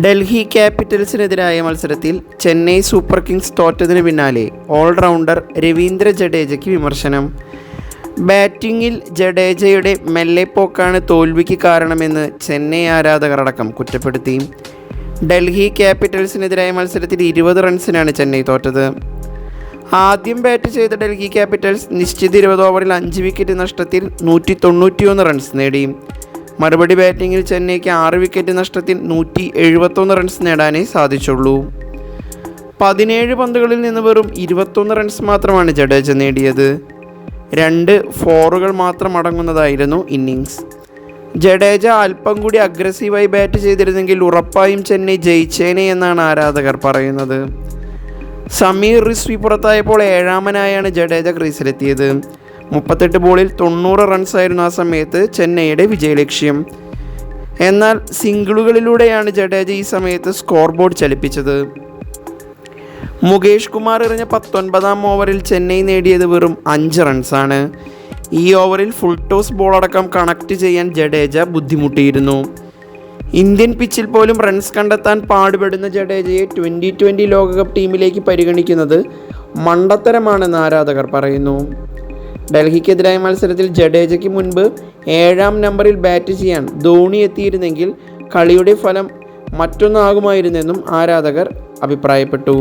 ഡൽഹി ക്യാപിറ്റൽസിനെതിരായ മത്സരത്തിൽ Chennai super Kings തോറ്റതിന് പിന്നാലെ allrounder Ravindra ജഡേജയ്ക്ക് വിമർശനം. ബാറ്റിങ്ങിൽ ജഡേജയുടെ മെല്ലെപ്പോക്കാണ് തോൽവിക്ക് കാരണമെന്ന് ചെന്നൈ ആരാധകർ അടക്കം കുറ്റപ്പെടുത്തി. ഡൽഹി ക്യാപിറ്റൽസിനെതിരായ മത്സരത്തിൽ ഇരുപത് റൺസിനാണ് ചെന്നൈ തോറ്റത്. ആദ്യം ബാറ്റ് ചെയ്ത ഡൽഹി ക്യാപിറ്റൽസ് നിശ്ചിത ഇരുപത് ഓവറിൽ അഞ്ച് വിക്കറ്റ് നഷ്ടത്തിൽ നൂറ്റി തൊണ്ണൂറ്റിയൊന്ന് റൺസ് നേടി. മറുപടി ബാറ്റിങ്ങിൽ ചെന്നൈക്ക് ആറ് വിക്കറ്റ് നഷ്ടത്തിൽ നൂറ്റി എഴുപത്തൊന്ന് റൺസ് നേടാനേ സാധിച്ചുള്ളൂ. പതിനേഴ് പന്തുകളിൽ നിന്ന് വെറും ഇരുപത്തൊന്ന് റൺസ് മാത്രമാണ് ജഡേജ നേടിയത്. രണ്ട് ഫോറുകൾ മാത്രം അടങ്ങുന്നതായിരുന്നു ഇന്നിങ്സ് ജഡേജ അല്പം കൂടി അഗ്രസീവായി ബാറ്റ് ചെയ്തിരുന്നെങ്കിൽ ഉറപ്പായും ചെന്നൈ ജയിച്ചേനെ എന്നാണ് ആരാധകർ പറയുന്നത്. സമീർ റിസ്വി പുറത്തായപ്പോൾ ഏഴാമനായാണ് ജഡേജ ക്രീസിലെത്തിയത്. മുപ്പത്തെട്ട് ബോളിൽ തൊണ്ണൂറ് റൺസായിരുന്നു ആ സമയത്ത് ചെന്നൈയുടെ വിജയലക്ഷ്യം. എന്നാൽ സിംഗിളുകളിലൂടെയാണ് ജഡേജ ഈ സമയത്ത് സ്കോർ ബോർഡ് ചലിപ്പിച്ചത്. മുകേഷ് കുമാർ എറിഞ്ഞ പത്തൊൻപതാം ഓവറിൽ ചെന്നൈ നേടിയത് വെറും അഞ്ച് റൺസാണ് ഈ ഓവറിൽ ഫുൾ ടോസ് ബോളടക്കം കണക്ട് ചെയ്യാൻ ജഡേജ ബുദ്ധിമുട്ടിയിരുന്നു. ഇന്ത്യൻ പിച്ചിൽ പോലും റൺസ് കണ്ടെത്താൻ പാടുപെടുന്ന ജഡേജയെ ട്വന്റി ട്വന്റി ലോകകപ്പ് ടീമിലേക്ക് പരിഗണിക്കുന്നത് മണ്ടത്തരമാണെന്ന് ആരാധകർ പറയുന്നു. ഡൽഹിക്കെതിരായ മത്സരത്തിൽ ജഡേജയ്ക്ക് മുൻപ് ഏഴാം നമ്പറിൽ ബാറ്റ് ചെയ്യാൻ ധോണി എത്തിയിരുന്നെങ്കിൽ കളിയുടെ ഫലം മറ്റൊന്നാകുമായിരുന്നെന്നും ആരാധകർ അഭിപ്രായപ്പെട്ടു.